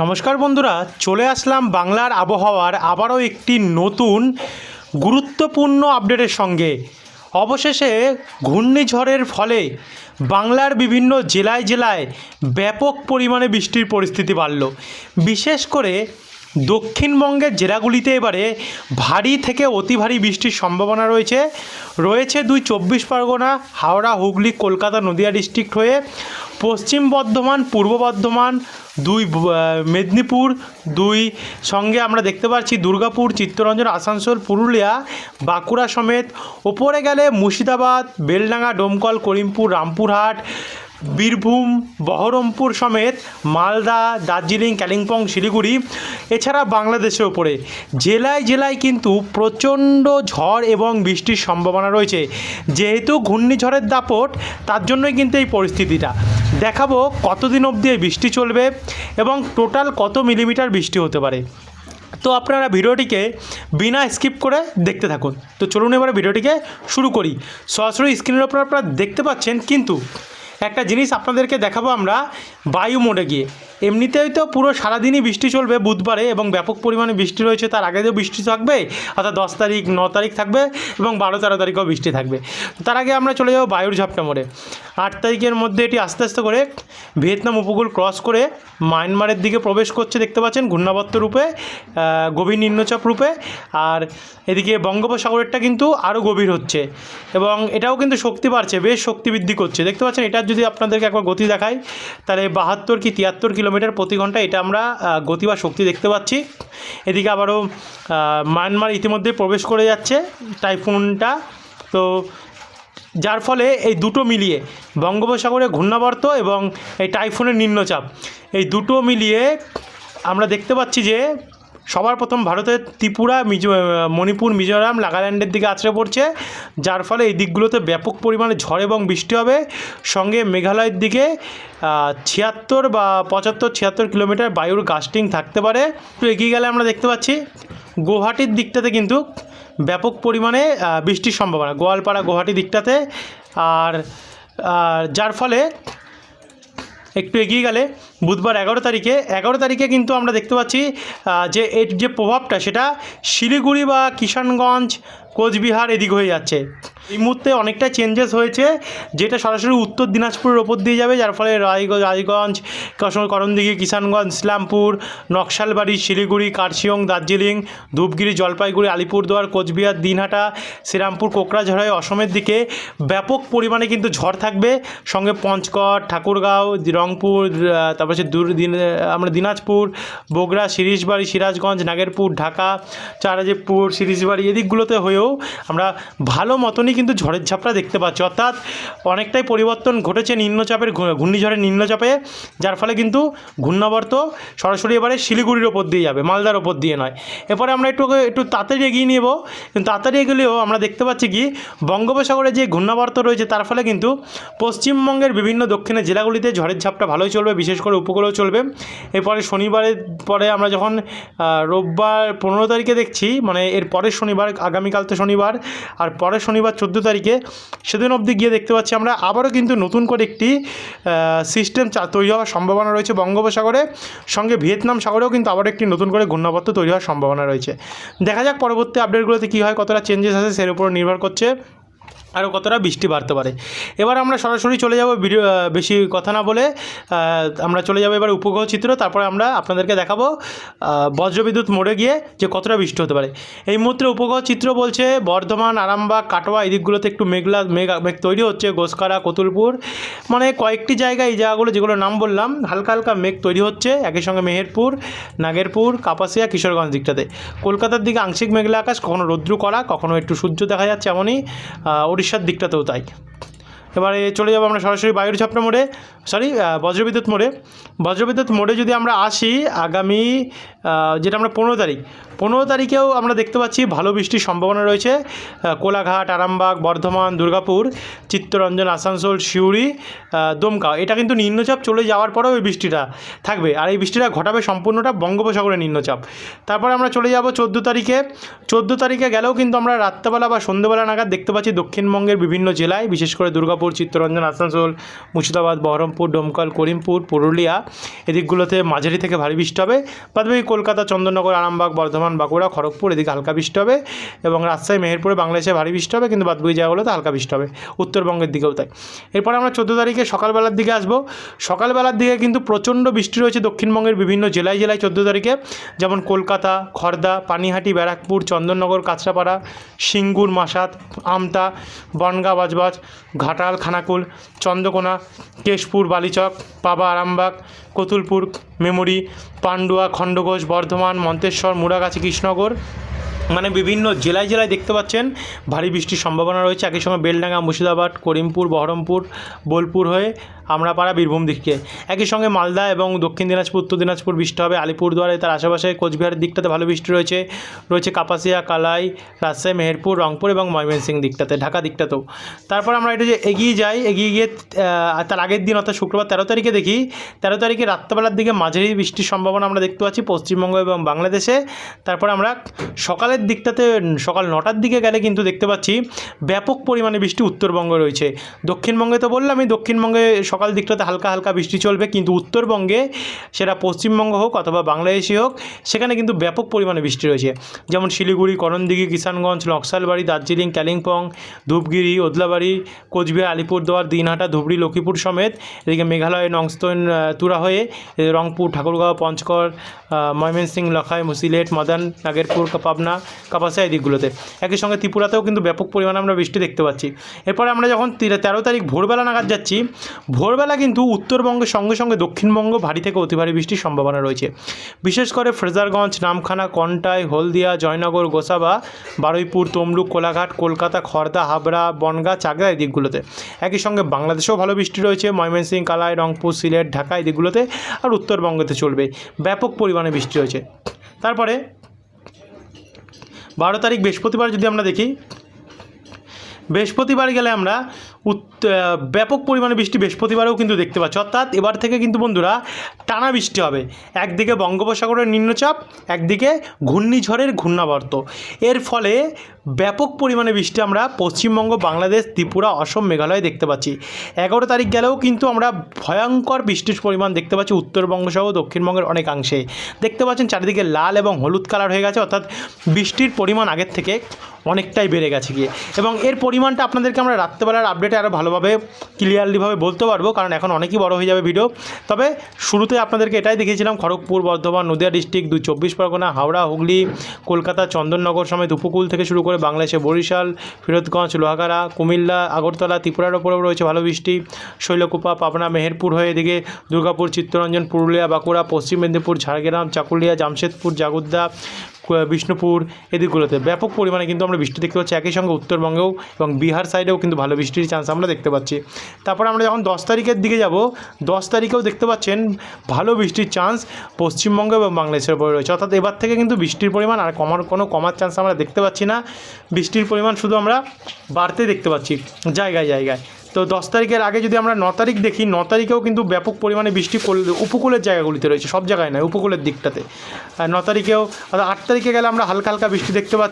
নমস্কার বন্ধুরা, চলে আসলাম বাংলার আবহাওয়ার আবারও একটি নতুন গুরুত্বপূর্ণ আপডেটের সঙ্গে। অবশেষে ঘূর্ণিঝড়ের ফলে বাংলার বিভিন্ন জেলায় জেলায় ব্যাপক পরিমাণে বৃষ্টির পরিস্থিতি বাড়ল। বিশেষ করে দক্ষিণবঙ্গের জেলাগুলিতে এবারে ভারী থেকে অতি ভারী বৃষ্টির সম্ভাবনা রয়েছে। রয়েছে দুই চব্বিশ পরগনা, হাওড়া, হুগলি, কলকাতা, নদিয়া ডিস্ট্রিক্ট হয়ে পশ্চিম বর্ধমান, পূর্ব বর্ধমান, দুই মেদিনীপুর, দুই, সঙ্গে আমরা দেখতে পাচ্ছি দুর্গাপুর, চিত্তরঞ্জন, আসানসোল, পুরুলিয়া, বাঁকুড়া সমেত। ওপরে গেলে মুর্শিদাবাদ, বেলডাঙ্গা, ডোমকল, করিমপুর, রামপুরহাট বীরভূম, বহরমপুর সমেত মালদা, দার্জিলিং, কালিম্পং, শিলিগুড়ি, এছাড়া বাংলাদেশের ওপরে জেলায় জেলায় কিন্তু প্রচণ্ড ঝড় এবং বৃষ্টির সম্ভাবনা রয়েছে। যেহেতু ঘূর্ণিঝড়ের দাপট, তার জন্যই কিন্তু এই পরিস্থিতিটা। দেখাবো কতদিন অবধি বৃষ্টি চলবে এবং টোটাল কত মিলিমিটার বৃষ্টি হতে পারে। তো আপনারা ভিডিওটিকে বিনা স্কিপ করে দেখতে থাকুন। তো চলুন এবারে ভিডিওটিকে শুরু করি। সরাসরি স্ক্রিনের ওপর আপনারা দেখতে পাচ্ছেন, কিন্তু একটা জিনিস আপনাদেরকে দেখাবো আমরা বায়ু মোডে গিয়ে। এমনিতেই তো পুরো সারাদিনই বৃষ্টি চলবে বুধবারে এবং ব্যাপক পরিমাণে বৃষ্টি রয়েছে, তার আগে তো বৃষ্টি থাকবে, অর্থাৎ দশ তারিখ, ন তারিখ থাকবে এবং বারো তেরো তারিখেও বৃষ্টি থাকবে। তার আগে আমরা চলে যাব বায়ুর ঝাপটা মোড়ে। আট তারিখের মধ্যে এটি আস্তে আস্তে করে ভিয়েতনাম উপকূল ক্রস করে মায়ানমারের দিকে প্রবেশ করছে, দেখতে পাচ্ছেন ঘূর্ণাবর্ত রূপে গভীর নিম্নচাপ রূপে, আর এদিকে বঙ্গোপসাগরেরটা কিন্তু আরও গভীর হচ্ছে এবং এটাও কিন্তু শক্তি বাড়ছে, বেশ শক্তি বৃদ্ধি করছে। দেখতে পাচ্ছেন এটার যদি আপনাদেরকে একবার গতি দেখাই, তাহলে বাহাত্তর কি তিয়াত্তর কিলোমিটার প্রতি ঘণ্টা এটা আমরা গতি বা শক্তি দেখতে পাচ্ছি। এদিকে আবারও মায়ানমার ইতিমধ্যে প্রবেশ করে যাচ্ছে টাইফুনটা। তো যার ফলে এই দুটো মিলিয়ে বঙ্গোপসাগরে ঘূর্ণাবর্ত এবং এই টাইফুনের নিম্নচাপ, এই দুটো মিলিয়ে আমরা দেখতে পাচ্ছি যে সবার প্রথম ভারতের ত্রিপুরা, মিজো মণিপুর, মিজোরাম, নাগাল্যান্ডের দিকে আছড়ে পড়ছে, যার ফলে এই দিকগুলোতে ব্যাপক পরিমাণে ঝড় এবং বৃষ্টি হবে। সঙ্গে মেঘালয়ের দিকে ছিয়াত্তর বা পঁচাত্তর, ছিয়াত্তর কিলোমিটার বায়ুর গাস্টিং থাকতে পারে। তো এগিয়ে গেলে আমরা দেখতে পাচ্ছি, গুয়াহাটির দিকটাতে কিন্তু ব্যাপক পরিমাণে বৃষ্টির সম্ভাবনা। গোয়ালপাড়া, গুয়াহাটি দিকটাতে, আর আর যার ফলে একটু এগিয়ে গেলে বুধবার এগারো তারিখে এগারো তারিখে কিন্তু আমরা দেখতে পাচ্ছি যে এর যে প্রভাবটা সেটা শিলিগুড়ি বা কিষানগঞ্জ, কোচবিহার এদিক হয়ে যাচ্ছে। এই মুহূর্তে অনেকটা চেঞ্জেস হয়েছে, যেটা সরাসরি উত্তর দিনাজপুরের ওপর দিয়ে যাবে, যার ফলে রায়গঞ্জ রায়গঞ্জ করণদিঘি, কিষানগঞ্জ, ইসলামপুর, নকশালবাড়ি, শিলিগুড়ি, কার্শিয়ং, দার্জিলিং, ধূপগিরি, জলপাইগুড়ি, আলিপুরদুয়ার, কোচবিহার, দিনহাটা, শ্রীরামপুর কোকরাঝাড়ায় অসমের দিকে ব্যাপক পরিমাণে কিন্তু ঝড় থাকবে। সঙ্গে পঞ্চগড়, ঠাকুরগাঁও, রংপুর তারপর হচ্ছে দূর দিন, আমরা দিনাজপুর, বগুড়া শিরিশবাড়ি সিরাজগঞ্জ, নাগেরপুর, ঢাকা চারাজিপুর শিরিশবাড়ি এদিকগুলোতে হয়েও আমরা ভালো মতনই কিন্তু ঝড়ের ঝাপটা দেখতে পাচ্ছি। অর্থাৎ অনেকটাই পরিবর্তন ঘটেছে নিম্নচাপের ঘূর্ণিঝড়ের নিম্নচাপে, যার ফলে কিন্তু ঘূর্ণাবর্ত সরাসরি এবারে শিলিগুড়ির ওপর দিয়ে যাবে, মালদার ওপর দিয়ে নয়। এরপরে আমরা একটু একটু তাড়াতাড়ি এগিয়ে নেব। কিন্তু তাড়াতাড়ি এগেলেও আমরা দেখতে পাচ্ছি কি, বঙ্গোপসাগরে যে ঘূর্ণাবর্ত রয়েছে, তার ফলে কিন্তু পশ্চিমবঙ্গের বিভিন্ন দক্ষিণের জেলাগুলিতে ঝড়ের ঝাপটা ভালোই চলবে, বিশেষ করে উপকূলেও চলবে। এরপরে শনিবারের পরে আমরা যখন রোববার পনেরো তারিখে দেখছি মানে এর পরের শনিবার, আগামীকাল তো শনিবার, আর পরের শনিবার চোদ্দ তারিখে, সেদিন অবধি গিয়ে দেখতে পাচ্ছি আমরা আবারও কিন্তু নতুন করে একটি সিস্টেম তৈরি হওয়ার সম্ভাবনা রয়েছে বঙ্গোপসাগরে। সঙ্গে ভিয়েতনাম সাগরেও কিন্তু আবারও একটি নতুন করে ঘূর্ণাবর্ত তৈরি হওয়ার সম্ভাবনা রয়েছে। দেখা যাক পরবর্তী আপডেটগুলোতে কী হয়, কতটা চেঞ্জেস আছে সের উপর নির্ভর করছে। আরও কতটা বৃষ্টি বাড়তে পারে। এবার আমরা সরাসরি চলে যাব বেশি কথা না বলে আমরা চলে যাব এবার উপগ্রহ চিত্র, তারপরে আমরা আপনাদেরকে দেখাবো বজ্রবিদ্যুৎ মোড়ে গিয়ে যে কতটা বৃষ্টি হতে পারে। এই মুহূর্তে উপগ্রহ চিত্র বলছে, বর্ধমান, আরামবাগ, কাটোয়া, এই দিকগুলোতে একটু মেঘলা, মেঘ মেঘ তৈরি হচ্ছে গোসকারা কতুলপুর মানে কয়েকটি জায়গায় এই জায়গাগুলো যেগুলো নাম বললাম, হালকা হালকা মেঘ তৈরি হচ্ছে, একই সঙ্গে মেহেরপুর, নাগেরপুর, কাপাসিয়া, কিশোরগঞ্জ দিকটাতে। কলকাতার দিকে আংশিক মেঘলা আকাশ, কখনো রৌদ্র করা কখনো একটু সূর্য দেখা যাচ্ছে এমনই উড়িষ্যার দিকটাতেও তাই। এবারে চলে যাব আমরা সরাসরি বায়ুর ঝাপটা মোড়ে। সরি বজ্রবিদ্যুৎ মোড়ে। বজ্রবিদ্যুৎ মোড়ে যদি আমরা আসি আগামী যেটা আমরা পনেরো তারিখ পনেরো তারিখেও আমরা দেখতে পাচ্ছি ভালো বৃষ্টির সম্ভাবনা রয়েছে। কোলাঘাট আরামবাগ বর্ধমান দুর্গাপুর চিত্তরঞ্জন আসানসোল আহ, দমকা। এটা কিন্তু নিম্নচাপ চলে যাওয়ার পরেও এই বৃষ্টিটা থাকবে। আর এই বৃষ্টিটা ঘটাবে সম্পূর্ণটা বঙ্গোপসাগরের নিম্নচাপ। তারপরে আমরা চলে যাব চোদ্দ তারিখে। চোদ্দ তারিখে গেলেও কিন্তু আমরা রাত্রেবেলা বা সন্ধ্যেবেলা নাগাদ দেখতে পাচ্ছি দক্ষিণবঙ্গের বিভিন্ন জেলায় বিশেষ করে দুর্গাপুর চিত্তরঞ্জন আসানসোল মুর্শিদাবাদ বহরমপুর। বহরমপুর ডোমকল, করিমপুর, পুরুলিয়া এদিকগুলোতে মাঝারি থেকে ভারী বৃষ্টি হবে। বাদবাকি কলকাতা, চন্দননগর, আরামবাগ, বর্ধমান, বাঁকুড়া, খড়গপুর এদিকে হালকা বৃষ্টি হবে এবং রাজশাহী, মেহেরপুরে, বাংলাদেশে ভারী বৃষ্টি হবে কিন্তু বাদবাকি জায়গাগুলোতে হালকা বৃষ্টি হবে, উত্তরবঙ্গের দিকেও তাই। এরপর আমরা চোদ্দ তারিখে সকালবেলার দিকে আসব। সকালবেলার দিকে কিন্তু প্রচণ্ড বৃষ্টি রয়েছে দক্ষিণবঙ্গের বিভিন্ন জেলায় জেলায় চোদ্দ তারিখে। যেমন কলকাতা খড়দা পানিহাটি, ব্যারাকপুর, চন্দননগর, কাঁচরাপাড়া, সিঙ্গুর মাসাত আমতা, বনগাঁ, বাজবাজ, ঘাটাল, খানাকুল, চন্দ্রকোনা, কেশপুর বালিচক, পাবা আরামবাগ, কতুলপুর, মেমরি, পান্ডুয়া, খণ্ডঘোষ, বর্ধমান, মন্তেশ্বর, মুড়াগাছি, কৃষ্ণনগর। মানে বিভিন্ন জেলায় জেলায় দেখতে পাচ্ছেন, ভারী বৃষ্টির সম্ভাবনা রয়েছে। একই সময় বেলডাঙ্গা, মুর্শিদাবাদ, করিমপুর, বহরমপুর, বোলপুর হয়ে আমরাপাড়া বীরভূম দিকে। একই সঙ্গে মালদা এবং দক্ষিণ দিনাজপুর, উত্তর দিনাজপুর বৃষ্টি হবে। আলিপুরদুয়ারে তার আশেপাশে কোচবিহারের দিকটাতে ভালো বৃষ্টি রয়েছে। রয়েছে কাপাসিয়া, কালাই, রাজশাহী, মেহেরপুর, রংপুর এবং ময়মনসিংহ দিকটাতে, ঢাকা দিকটাতেও। তারপর আমরা এটা যে এগিয়ে যাই, এগিয়ে গিয়ে তার আগের দিন অর্থাৎ শুক্রবার তেরো তারিখে দেখি, তেরো তারিখে রাত্রেবেলার দিকে মাঝারি বৃষ্টির সম্ভাবনা আমরা দেখতে পাচ্ছি পশ্চিমবঙ্গ এবং বাংলাদেশে। তারপর আমরা সকালের দিকটাতে, সকাল নটার দিকে গেলে কিন্তু দেখতে পাচ্ছি ব্যাপক পরিমাণে বৃষ্টি উত্তরবঙ্গে রয়েছে। দক্ষিণবঙ্গে তো বললামই, দক্ষিণবঙ্গে সকাল দিকটাতে হালকা হালকা বৃষ্টি চলবে কিন্তু উত্তরবঙ্গে সেটা পশ্চিমবঙ্গ হোক অথবা বাংলাদেশি হোক সেখানে কিন্তু ব্যাপক পরিমাণে বৃষ্টি রয়েছে। যেমন শিলিগুড়ি করণদিঘি কিষানগঞ্জ নকশালবাড়ি দার্জিলিং কালিম্পং ধূপগিরি ওদলাবাড়ি কোচবিহার আলিপুরদুয়ার দিনহাটা ধুবড়ি লক্ষ্মীপুর সমেত এদিকে মেঘালয় নংস্তন তুরা হয়ে রংপুর ঠাকুরগাঁও পঞ্চগড় আহ, ময়মনসিংহ লখাই মুসিলেট মদন নাগেরপুর পাবনা কাপাসিয়া এই দিকগুলোতে একই সঙ্গে ত্রিপুরাতেও কিন্তু ব্যাপক পরিমাণে আমরা বৃষ্টি দেখতে পাচ্ছি। এরপরে আমরা যখন তেরো তারিখ ভোরবেলা নাগাদ যাচ্ছি ভোরবেলা কিন্তু উত্তরবঙ্গের সঙ্গে সঙ্গে দক্ষিণবঙ্গ ভারী থেকে অতি ভারী বৃষ্টির সম্ভাবনা রয়েছে। বিশেষ করে ফ্রেজারগঞ্জ, নামখানা, কন্টাই, হলদিয়া, জয়নগর, গোসাবা, বারুইপুর, তমলুক, কোলাঘাট, কলকাতা খড়দা হাবড়া, বনগাঁ, চাকদা এই দিকগুলোতে। একই সঙ্গে বাংলাদেশেও ভালো বৃষ্টি রয়েছে। ময়মনসিংহ, কালাই, রংপুর, সিলেট, ঢাকা এই দিকগুলোতে আর উত্তরবঙ্গতে চলবে। ব্যাপক পরিমাণে বৃষ্টি রয়েছে তারপরে বারো তারিখ বৃহস্পতিবার যদি আমরা দেখি, বৃহস্পতিবার গেলে আমরা ব্যাপক পরিমাণে বৃষ্টি বৃহস্পতিবারেও কিন্তু দেখতে পাচ্ছি। অর্থাৎ এবার থেকে কিন্তু বন্ধুরা টানা বৃষ্টি হবে। একদিকে বঙ্গোপসাগরের নিম্নচাপ, একদিকে ঘূর্ণিঝড়ের ঘূর্ণাবর্ত। এর ফলে ব্যাপক পরিমাণে বৃষ্টি আমরা পশ্চিমবঙ্গ, বাংলাদেশ, ত্রিপুরা, অসম, মেঘালয় দেখতে পাচ্ছি। এগারো তারিখ গেলেও কিন্তু আমরা ভয়ঙ্কর বৃষ্টির পরিমাণ দেখতে পাচ্ছি উত্তরবঙ্গ সহ দক্ষিণবঙ্গের অনেকাংশে। দেখতে পাচ্ছেন চারিদিকে লাল এবং হলুদ কালার হয়ে গেছে, অর্থাৎ বৃষ্টির পরিমাণ আগের থেকে অনেকটাই বেড়ে গেছে গিয়ে। এবং এর পরিমাণটা আপনাদেরকে আমরা রাত্রেবেলার আপডেটে আরও ভালোভাবে ক্লিয়ারলিভাবে বলতে পারব, কারণ এখন অনেকই বড় হয়ে যাবে ভিডিও তবে শুরুতে আপনাদেরকে এটাই দেখিয়েছিলাম, খড়গপুর, বর্ধমান, নদিয়া ডিস্ট্রিক্ট দু চব্বিশ পরগনা, হাওড়া, হুগলি, কলকাতা, চন্দননগর সমেত উপকূল থেকে শুরু করে বাংলাদেশে বরিশাল, ফিরোজগঞ্জ, লোহাগাড়া, কুমিল্লা, আগরতলা, ত্রিপুরার ওপরেও রয়েছে ভালো বৃষ্টি। শৈলকুপা, পাবনা, মেহেরপুর হয়ে এদিকে দুর্গাপুর, চিত্তরঞ্জন, পুরুলিয়া, বাঁকুড়া, পশ্চিম মেদিনীপুর, ঝাড়গ্রাম, চাকুলিয়া, জামশেদপুর, জাগুদ্দা বিষ্ণুপুর এদিকগুলোতে। ব্যাপক পরিমাণে কিন্তু আমরা বৃষ্টি দেখতে পাচ্ছি। একই সঙ্গে উত্তরবঙ্গেও এবং বিহার সাইডেও কিন্তু ভালো বৃষ্টির চান্স আমরা দেখতে পাচ্ছি। তারপর আমরা যখন দশ তারিখের দিকে যাব, দশ তারিখেও দেখতে পাচ্ছেন ভালো বৃষ্টির চান্স পশ্চিমবঙ্গ এবং বাংলাদেশের উপরে রয়েছে। অর্থাৎ এবার থেকে কিন্তু বৃষ্টির পরিমাণ আর কমার কোনো কমার চান্স আমরা দেখতে পাচ্ছি না। বৃষ্টির পরিমাণ শুধু আমরা বাড়তে দেখতে পাচ্ছি। জায়গায় জায়গায়। তো দশ তারিখের আগে যদি আমরা ন তারিখ দেখি, ন তারিখেও কিন্তু ব্যাপক পরিমাণে বৃষ্টি কল- উপকূলের জায়গাগুলিতে রয়েছে, সব জায়গায় নয়, উপকূলের দিকটাতে। ন তারিখেও আট তারিখে গেলে আমরা হালকা হালকা বৃষ্টি দেখতে পাচ্ছি।